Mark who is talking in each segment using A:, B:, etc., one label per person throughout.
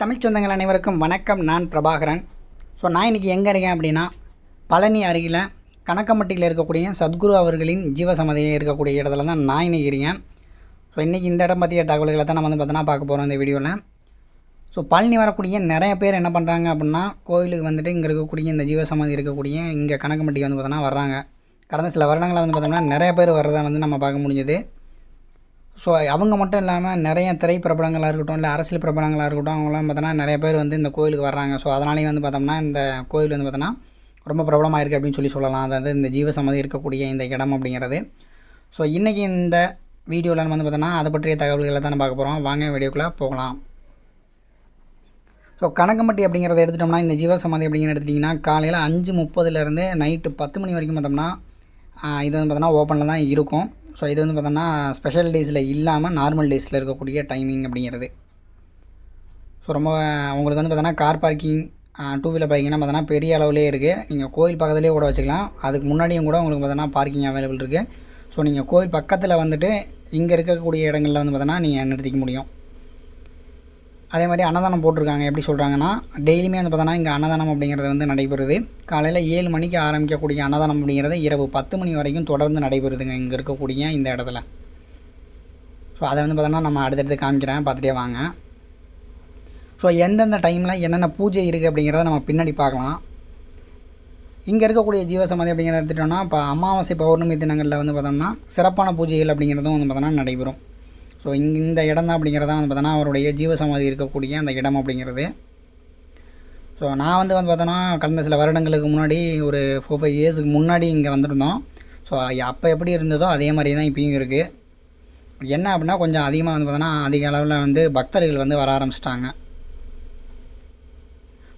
A: தமிழ் சொந்தங்கள் அனைவருக்கும் வணக்கம். நான் பிரபாகரன். ஸோ நான் இன்றைக்கி எங்கே இருக்கேன் அப்படின்னா பழனி அருகில் கணக்கம்பட்டியில் இருக்கக்கூடிய சத்குரு அவர்களின் ஜீவசமாதியில் இருக்கக்கூடிய இடத்துல தான் நான் இன்றைக்கி இருக்கேன். ஸோ இன்றைக்கி இந்த இடம் பற்றிய தகவல்களை தான் நம்ம வந்து பார்த்தோன்னா பார்க்க போகிறோம் இந்த வீடியோவில் ஸோ பழனி வரக்கூடிய நிறைய பேர் என்ன பண்ணுறாங்க அப்படின்னா கோயிலுக்கு வந்துட்டு இங்கே இருக்கக்கூடிய இந்த ஜீவசமாதி இருக்கக்கூடிய இங்கே கணக்கம்பட்டிக்கு வந்து பார்த்தோன்னா வர்றாங்க. கடந்த சில வருடங்களில் வந்து பார்த்தோம்னா நிறைய பேர் வர்றதை வந்து நம்ம பார்க்க முடிஞ்சது. ஸோ அவங்க மட்டும் இல்லாமல் நிறைய திரை பிரபலங்களாக இருக்கட்டும் இல்லை அரசியல் பிரபலங்களாக இருக்கட்டும் அவங்களாம் பார்த்தோன்னா நிறைய பேர் வந்து இந்த கோயிலுக்கு வர்றாங்க. ஸோ அதனாலேயே வந்து பார்த்தோம்னா இந்த கோயில் வந்து பார்த்தோன்னா ரொம்ப பிரபலமாக இருக்குது அப்படின்னு சொல்லி சொல்லலாம். அதாவது இந்த ஜீவசம்மதி இருக்கக்கூடிய இந்த இடம் அப்படிங்கிறது. ஸோ இன்றைக்கி இந்த வீடியோவில் வந்து பார்த்தோன்னா அதை பற்றிய தகவல்களை தான் பார்க்க போகிறோம் வாங்க வீடியோக்குள்ளே போகலாம். ஸோ கணக்கம்பட்டி அப்படிங்கிறத எடுத்துட்டோம்னா இந்த ஜீவசமாதி அப்படிங்கிற எடுத்துட்டிங்கன்னா காலையில் அஞ்சு முப்பதுலேருந்து நைட்டு பத்து மணி வரைக்கும் பார்த்தோம்னா இது வந்து பார்த்தோன்னா ஓப்பனில் தான் இருக்கும். ஸோ இது வந்து பார்த்தோன்னா ஸ்பெஷல் டேஸில் இல்லாமல் நார்மல் டேஸில் இருக்கக்கூடிய டைமிங் அப்படிங்கிறது. ஸோ ரொம்ப உங்களுக்கு வந்து பார்த்தோன்னா கார் பார்க்கிங் டூ வீலர் பார்க்கிங்லாம் பார்த்தோன்னா பெரிய அளவுலேயே இருக்குது நீங்கள் கோயில் பக்கத்துலேயே கூட வச்சுக்கலாம். அதுக்கு முன்னாடியும் கூட உங்களுக்கு பார்த்தோன்னா பார்க்கிங் அவைலபிள் இருக்குது ஸோ நீங்கள் கோயில் பக்கத்தில் வந்துட்டு இங்கே இருக்கக்கூடிய இடங்களில் வந்து பார்த்தோன்னா நீங்கள் நிறுத்திக்க முடியும். அதே மாதிரி அன்னதானம் போட்டிருக்காங்க. எப்படி சொல்கிறாங்கன்னா டெய்லியுமே வந்து பார்த்தோன்னா இங்கே அன்னதானம் அப்படிங்கிறது வந்து நடைபெறுது. காலையில் ஏழு மணிக்கு ஆரம்பிக்கக்கூடிய அன்னதானம் அப்படிங்கிறது இரவு பத்து மணி வரைக்கும் தொடர்ந்து நடைபெறுதுங்க இங்கே இருக்கக்கூடிய இந்த இடத்துல. ஸோ அதை வந்து பார்த்தோன்னா நம்ம அடுத்தடுத்து காமிக்கிறேன். பார்த்துட்டே வாங்க. ஸோ எந்தெந்த டைமில் என்னென்ன பூஜை இருக்குது அப்படிங்கிறத நம்ம பின்னாடி பார்க்கலாம். இங்கே இருக்கக்கூடிய ஜீவசமாதி அப்படிங்கிறத எடுத்துட்டோம்னா இப்போ அமாவாசை பௌர்ணமி தினங்களில் வந்து பார்த்தோம்னா சிறப்பான பூஜைகள் அப்படிங்கிறதும் வந்து பார்த்தோன்னா நடைபெறும். ஸோ இங்கே இந்த இடம் தான் அப்படிங்கிறதா வந்து பார்த்தோன்னா அவருடைய ஜீவசமாதி இருக்கக்கூடிய அந்த இடம் அப்படிங்கிறது. ஸோ நான் வந்து வந்து பார்த்தோன்னா கடந்த சில வருடங்களுக்கு முன்னாடி ஒரு ஃபோர் ஃபைவ் இயர்ஸுக்கு முன்னாடி இங்கே வந்திருந்தோம். ஸோ அப்போ எப்படி இருந்ததோ அதே மாதிரி தான் இப்பயும் இருக்குது என்ன அப்படின்னா கொஞ்சம் அதிகமாக வந்து பார்த்தோன்னா அதிக அளவில் வந்து பக்தர்கள் வந்து வர ஆரம்பிச்சிட்டாங்க.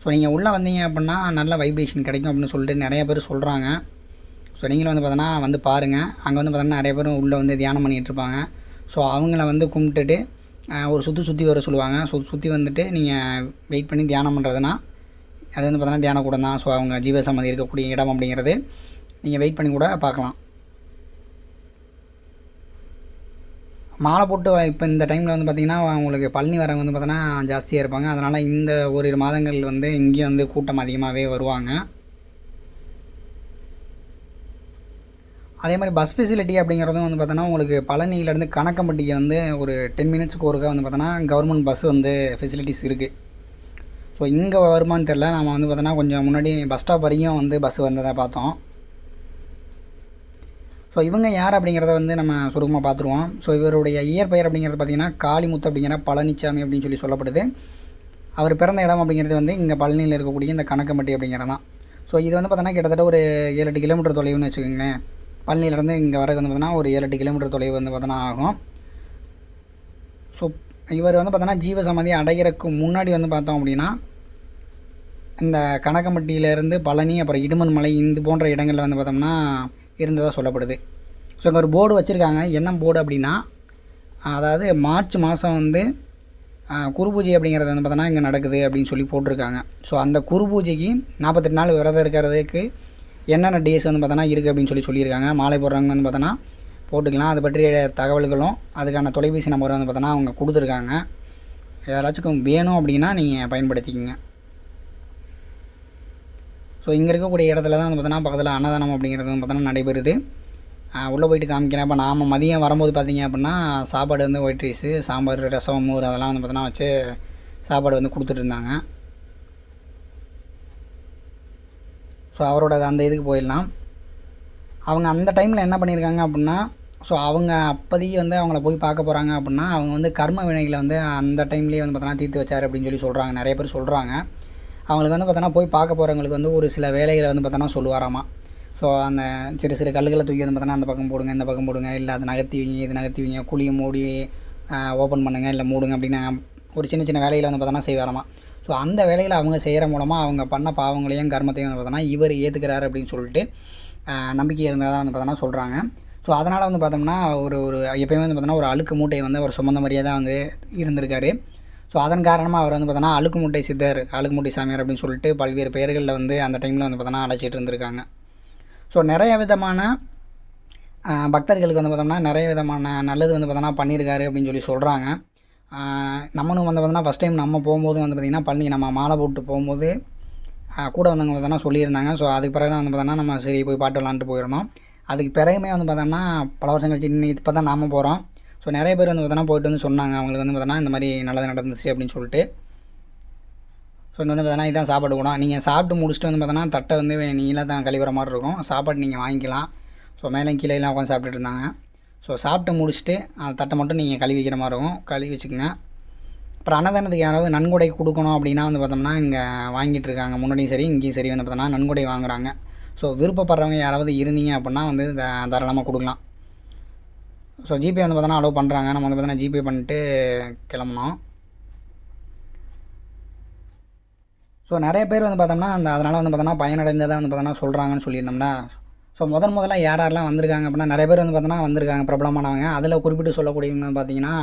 A: ஸோ நீங்கள் உள்ளே வந்தீங்க அப்படின்னா நல்ல வைப்ரேஷன் கிடைக்கும் அப்படின்னு சொல்லிட்டு நிறைய பேர் சொல்கிறாங்க ஸோ நீங்களும் வந்து பார்த்தோன்னா வந்து பாருங்கள் அங்கே வந்து பார்த்தோன்னா நிறைய பேரும் உள்ளே வந்து தியானம் பண்ணிகிட்டு இருப்பாங்க. ஸோ அவங்கள வந்து கும்பிட்டுட்டு ஒரு சுற்றி சுற்றி வர சொல்லுவாங்க. ஸோ சுற்றி வந்துட்டு நீங்கள் வெயிட் பண்ணி தியானம் பண்ணுறதுனா அது வந்து பார்த்தோன்னா தியானக்கூடம் தான். ஸோ அவங்க ஜீவசமாதி இருக்கக்கூடிய இடம் அப்படிங்கிறது நீங்கள் வெயிட் பண்ணி கூட பார்க்கலாம். மாலை போட்டு இப்போ இந்த டைமில் வந்து பார்த்திங்கன்னா உங்களுக்கு பழனி வரவங்க வந்து பார்த்தோன்னா ஜாஸ்தியாக இருப்பாங்க. அதனால் இந்த ஓரிரு மாதங்கள் வந்து இங்கேயும் வந்து கூட்டம் அதிகமாகவே வருவாங்க. அதே மாதிரி பஸ் ஃபெசிலிட்டி அப்படிங்கிறதும் வந்து பார்த்தோன்னா உங்களுக்கு பழனியிலேருந்து கணக்கம்பட்டிக்கு வந்து ஒரு டென் மினிட்ஸ்க்கு ஒருக்கா வந்து பார்த்தோன்னா கவர்மெண்ட் பஸ் வந்து ஃபெசிலிட்டிஸ் இருக்குது ஸோ இங்கே வருமான்னு தெரில நம்ம வந்து பார்த்தோன்னா கொஞ்சம் முன்னாடி பஸ் ஸ்டாப் வரைக்கும் வந்து பஸ் வந்ததை பார்த்தோம். ஸோ இவங்க யார் அப்படிங்கிறத வந்து நம்ம சுருக்கமாக பார்த்துருவோம். ஸோ இவருடைய இயற்பெயர் அப்படிங்கிறது பார்த்திங்கன்னா காளிமுத்து அப்படிங்கிற பழனிச்சாமி அப்படின்னு சொல்லி சொல்லப்படுது. அவர் பிறந்த இடம் அப்படிங்கிறது வந்து இங்கே பழனியில் இருக்கக்கூடிய இந்த கணக்கம்பட்டி அப்படிங்கிறது தான் ஸோ இது வந்து பார்த்தோன்னா கிட்டத்தட்ட ஒரு ஏழு எட்டு கிலோமீட்டர் தொலைவுன்னு வச்சுக்கோங்களேன். பழனியிலேருந்து இங்கே வரக்கு வந்து பார்த்தோன்னா ஒரு ஏழு எட்டு கிலோமீட்டர் தொலைவு வந்து பார்த்தோன்னா ஆகும். ஸோ இவர் வந்து பார்த்தோன்னா ஜீவசமாதி அடைகிறதுக்கு முன்னாடி வந்து பார்த்தோம் அப்படின்னா இந்த கணக்கம்பட்டியிலேருந்து பழனி அப்புறம் இடுமன் மலை இந்த போன்ற இடங்களில் வந்து பார்த்தோம்னா இருந்ததாக சொல்லப்படுது. ஸோ இங்கே ஒரு போர்டு வச்சுருக்காங்க. என்ன போர்டு அப்படின்னா அதாவது மார்ச் மாதம் வந்து குருபூஜை குரு பூஜை அப்படிங்கிறது வந்து பார்த்தோன்னா இங்கே நடக்குது அப்படின்னு சொல்லி போட்டிருக்காங்க. ஸோ அந்த குரு பூஜைக்கு நாற்பத்தெட்டு நாள் விரதம் இருக்கிறதுக்கு என்னென்ன டேஸ் வந்து பார்த்தோன்னா இருக்குது அப்படின்னு சொல்லி சொல்லியிருக்காங்க. மாலை போடுறவங்க வந்து பார்த்தோன்னா போட்டுக்கலாம். அது பற்றிய தகவல்களும் அதுக்கான தொலைபேசி நம்பரை வந்து பார்த்தோன்னா அவங்க கொடுத்துருக்காங்க. யாராச்சும் வேணும் அப்படின்னா நீங்கள் பயன்படுத்திக்கோங்க. ஸோ இங்கே இருக்கக்கூடிய இடத்துல தான் வந்து பார்த்தோன்னா பக்கத்தில் அன்னதானம் அப்படிங்கிறது வந்து பார்த்தோன்னா நடைபெறுது. உள்ளே போயிட்டு காமிக்கிறேன். இப்போ நாம் மதியம் வரும்போது பார்த்தீங்க அப்படின்னா சாப்பாடு வந்து ஒயிட் ரைஸு சாம்பார் ரசம் மோர் அதெல்லாம் வந்து பார்த்தோன்னா வச்சு சாப்பாடு வந்து கொடுத்துட்டு இருந்தாங்க ஸோ அவரோட அந்த இதுக்கு போயிடலாம். அவங்க அந்த டைமில் என்ன பண்ணியிருக்காங்க அப்படின்னா ஸோ அவங்க அப்போதைக்கு வந்து அவங்கள போய் பார்க்க போகிறாங்க அப்படின்னா அவங்க வந்து கர்ம வினைகளை வந்து அந்த டைம்லேயே வந்து பார்த்தோன்னா தீர்த்து வச்சார் அப்படின்னு சொல்லி சொல்கிறாங்க நிறைய பேர் சொல்கிறாங்க அவங்களுக்கு வந்து பார்த்தோன்னா போய் பார்க்க போகிறவங்களுக்கு வந்து ஒரு சில வேலைகளை வந்து பார்த்தோன்னா சொல்லுவாராமா. ஸோ அந்த சிறு சிறு கல்லுகளை தூக்கி வந்து பார்த்தோன்னா அந்த பக்கம் போடுங்க இந்த பக்கம் போடுங்க இல்லை அதை நகர்த்தி வைங்க இது நகர்த்தி வைங்க குழியை மூடி ஓப்பன் பண்ணுங்கள் இல்லை மூடுங்க அப்படின்னு ஒரு சின்ன சின்ன வேலைகளை வந்து பார்த்தோன்னா செய்வாராமா. ஸோ அந்த வேலையில் அவங்க செய்கிற மூலமாக அவங்க பண்ண பாவங்களையும் கர்மத்தையும் வந்து பார்த்தோன்னா இவர் ஏற்றுக்கிறாரு அப்படின்னு சொல்லிட்டு நம்பிக்கை இருந்தால் தான் வந்து பார்த்தோன்னா சொல்கிறாங்க ஸோ அதனால் வந்து பார்த்தோம்னா ஒரு ஒரு எப்பயுமே வந்து பார்த்தோன்னா ஒரு அழுக்கு மூட்டையை வந்து அவர் சுமந்த மாதிரியே தான் வந்து இருந்திருக்காரு. ஸோ அதன் காரணமாக அவர் வந்து பார்த்தோன்னா அழுக்கு மூட்டை சித்தர் அழுக்கு மூட்டை சாமியார் அப்படின்னு சொல்லிட்டு பல்வேறு பெயர்களில் வந்து அந்த டைமில் வந்து பார்த்தோன்னா அழைச்சிட்டு இருந்திருக்காங்க. ஸோ நிறைய விதமான பக்தர்களுக்கு வந்து பார்த்தோம்னா நிறைய விதமான நல்லது வந்து பார்த்தோன்னா பண்ணியிருக்காரு அப்படின்னு சொல்லி சொல்கிறாங்க நம்மளும் வந்து பார்த்தோன்னா ஃபஸ்ட் டைம் நம்ம போகும்போது வந்து பார்த்திங்கன்னா பழனி நம்ம மாலை போட்டு போகும்போது கூட வந்தவங்க பார்த்தோன்னா சொல்லியிருந்தாங்க. ஸோ அதுக்கு பிறகு தான் வந்து பார்த்தோன்னா நம்ம சரி போய் பாட்டு விளாண்டுட்டு போயிருந்தோம். அதுக்கு பிறகுமே வந்து பார்த்தோம்னா பல வருஷம் கழிச்சு இன்னைக்கு இப்போ தான் நாம போகிறோம் ஸோ நிறைய பேர் வந்து பார்த்தோன்னா போயிட்டு வந்து சொன்னாங்க. அவங்களுக்கு வந்து பார்த்தோன்னா இந்த மாதிரி நல்லது நடந்துச்சு அப்படின்னு சொல்லிட்டு. ஸோ இங்கே வந்து பார்த்தோன்னா இதுதான் சாப்பாடு கூட நீங்கள் சாப்பிட்டு முடிச்சுட்டு வந்து பார்த்தோன்னா தட்டை வந்து நீங்களாக தான் கழிவுற மாதிரி இருக்கும். சாப்பாடு நீங்கள் வாங்கிக்கலாம். ஸோ மேலே கீழே எல்லாம் உட்காந்து சாப்பிட்டுட்டு இருந்தாங்க. ஸோ சாப்பிட்டு முடிச்சுட்டு அந்த தட்டை மட்டும் நீங்கள் கழுவி வைக்கிற மாதிரி இருக்கும். கழுவி வச்சுக்கோங்க. அப்புறம் அன்னதானத்துக்கு யாராவது நன்கொடை கொடுக்கணும் அப்படின்னா வந்து பார்த்தோம்னா இங்கே வாங்கிட்டு இருக்காங்க. முன்னாடியும் சரி இங்கேயும் சரி வந்து பார்த்தோன்னா நன்கொடை வாங்குறாங்க. ஸோ விருப்பப்படுறவங்க யாராவது இருந்தீங்க அப்படின்னா வந்து தாராளமாக கொடுக்கலாம். ஸோ ஜிபே வந்து பார்த்தோன்னா அலோவ் பண்ணுறாங்க நம்ம வந்து பார்த்தோன்னா ஜிபே பண்ணிட்டு கிளம்புனோம். ஸோ நிறைய பேர் வந்து பார்த்தோம்னா அந்த அதனால் வந்து பார்த்தோன்னா பயனடைந்ததாக வந்து பார்த்தோன்னா சொல்கிறாங்கன்னு சொல்லியிருந்தோம்னா ஸோ முதன் முதல்ல யார் யாரெல்லாம் வந்திருக்காங்க அப்படின்னா நிறைய பேர் வந்து பார்த்தோன்னா வந்திருக்காங்க பிரபலமானவங்க. அதில் குறிப்பிட்டு சொல்லக்கூடியவங்க பார்த்தீங்கன்னா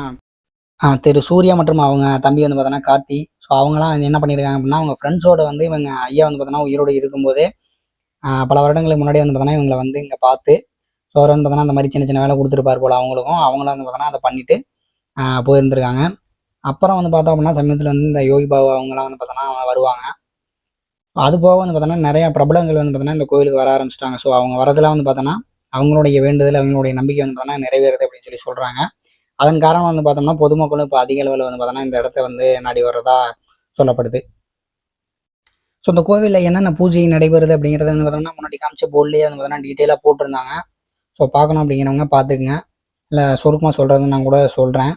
A: திரு சூர்யா மற்றும் அவங்க தம்பி வந்து பார்த்தோன்னா கார்த்தி. ஸோ அவங்களாம் என்ன பண்ணியிருக்காங்க அப்படின்னா அவங்க ஃப்ரெண்ட்ஸோட வந்து இவங்க ஐயா வந்து பார்த்தோன்னா உயிரோடு இருக்கும்போதே பல வருடங்களுக்கு முன்னாடி வந்து பார்த்தோன்னா இவங்களை வந்து இங்கே பார்த்து ஸோ அவர் வந்து பார்த்தோன்னா அந்த மாதிரி சின்ன சின்ன வேலை கொடுத்துருப்பார் போல் அவங்களுக்கும். அவங்களும் வந்து பார்த்தோன்னா அதை பண்ணிட்டு போயிருந்திருக்காங்க. அப்புறம் வந்து பார்த்தோம் அப்படின்னா சமயத்தில் வந்து இந்த யோகி பாபு அவங்களாம் வந்து பார்த்தோன்னா வருவாங்க. அது போக வந்து பார்த்தோன்னா நிறையா பிரபலங்கள் வந்து பார்த்தோன்னா இந்த கோயிலுக்கு வர ஆரம்பிச்சிட்டாங்க. ஸோ அவங்க வரதெல்லாம் வந்து பார்த்தோன்னா அவங்களுடைய வேண்டுதல் அவங்களுடைய நம்பிக்கை வந்து பார்த்தோன்னா நிறைவேறுது அப்படின்னு சொல்லி சொல்கிறாங்க அதன் காரணம் வந்து பார்த்தோம்னா பொதுமக்களும் இப்போ அதிக அளவில் வந்து பார்த்தோன்னா இந்த இடத்த வந்து நாடி வர்றதா சொல்லப்படுது. ஸோ இந்த கோவிலில் என்னென்ன பூஜை நடைபெறுது அப்படிங்கிறத வந்து பார்த்தோம்னா முன்னாடி காமிச்ச போர்ட்லேயே வந்து பார்த்தோன்னா டீட்டெயிலாக போட்டிருந்தாங்க. ஸோ பார்க்கணும் அப்படிங்கிறவங்க பார்த்துக்குங்க. இல்லை சுருக்கமாக சொல்கிறது நான் கூட சொல்கிறேன்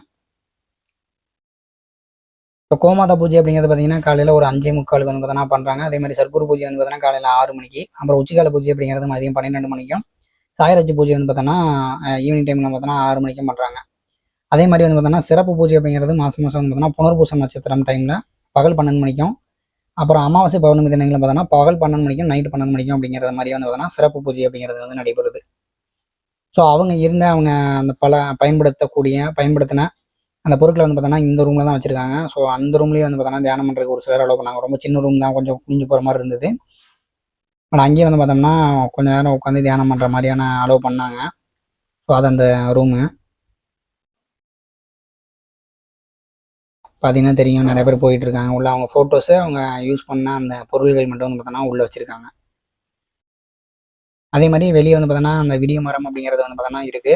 A: இப்போ கோமாதா பூஜை அப்படிங்கிறது பார்த்தீங்கன்னா காலையில் ஒரு அஞ்சே முக்காலுக்கு வந்து பார்த்தோன்னா பண்ணுறாங்க அதே மாதிரி சர்க்குரு பூஜை வந்து பார்த்தீங்கன்னா காலையில் ஆறு மணிக்கு. அப்புறம் உச்சிக்கால பூஜை அப்படிங்கிறது மதியம் பன்னிரெண்டு மணிக்கும். சாயராஜ் பூஜை வந்து பார்த்தோன்னா ஈவினிங் டைமில் பார்த்தோன்னா ஆறு மணிக்கும் பண்ணுறாங்க அதே மாதிரி வந்து பார்த்தோன்னா சிறப்பு பூஜை அப்படிங்கிறது மாதம் மாதம் வந்து பார்த்தோன்னா புனர்பூசம் நட்சத்திரம் டைமில் பகல் பன்னெண்டு மணிக்கும். அப்புறம் அமாவாசை பௌர்ணமி தினங்களும் பார்த்தோன்னா பகல் பன்னெண்டு மணிக்கும் நைட்டு பன்னெண்டு மணிக்கும் அப்படிங்கிறது மாதிரி வந்து பார்த்தோன்னா சிறப்பு பூஜை அப்படிங்கிறது வந்து நடைபெறுது. ஸோ அவங்க இருந்த அவங்க அந்த பல பயன்படுத்தக்கூடிய பயன்படுத்தின அந்த பொருட்களை வந்து பார்த்தோன்னா இந்த ரூமில் தான் வச்சுருக்காங்க. ஸோ அந்த ரூம்லேயே வந்து பார்த்தோன்னா தியானம் பண்ணுறதுக்கு ஒரு சிலர் அலோவ் பண்ணாங்க. ரொம்ப சின்ன ரூம் தான். கொஞ்சம் குஞ்சு போகிற மாதிரி இருந்தது. ஆனால் அங்கேயே வந்து பார்த்தோம்னா கொஞ்ச நேரம் உட்காந்து தியானம் பண்ணுற மாதிரியான அலோவ் பண்ணாங்க. ஸோ அது அந்த ரூமு பார்த்தீங்கன்னா தெரியும் நிறைய பேர் போயிட்டு இருக்காங்க. உள்ள அவங்க ஃபோட்டோஸை அவங்க யூஸ் பண்ண அந்த பொருள்கள் மட்டும் வந்து பார்த்தோன்னா உள்ளே வச்சுருக்காங்க. அதே மாதிரி வெளியே வந்து பார்த்தோன்னா அந்த விடிய மரம் அப்படிங்கிறது வந்து பார்த்தோன்னா இருக்குது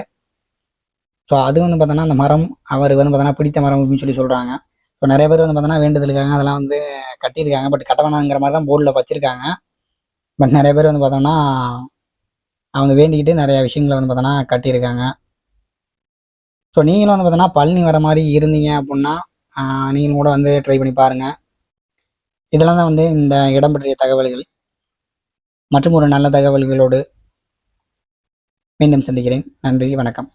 A: ஸோ அது வந்து பார்த்தோன்னா அந்த மரம் அவருக்கு வந்து பார்த்தோன்னா பிடித்த மரம் அப்படின்னு சொல்லி சொல்கிறாங்க ஸோ நிறைய பேர் வந்து பார்த்தோன்னா வேண்டுதலுக்காக அதெல்லாம் வந்து கட்டியிருக்காங்க. பட் கட்ட வேணாங்கிற மாதிரி தான் போர்டில் வச்சுருக்காங்க. பட் நிறைய பேர் வந்து பார்த்தோன்னா அவங்க வேண்டிக்கிட்டு நிறைய விஷயங்களை வந்து பார்த்தோன்னா கட்டியிருக்காங்க. ஸோ நீங்களும் வந்து பார்த்தோன்னா பழனி வர மாதிரி இருந்தீங்க அப்படின்னா நீங்களும் கூட வந்து ட்ரை பண்ணி பாருங்கள் இதெல்லாம் தான் வந்து இந்த இடம் பற்றிய தகவல்கள். மற்றும் ஒரு நல்ல தகவல்களோடு மீண்டும் சந்திக்கிறேன். நன்றி வணக்கம்.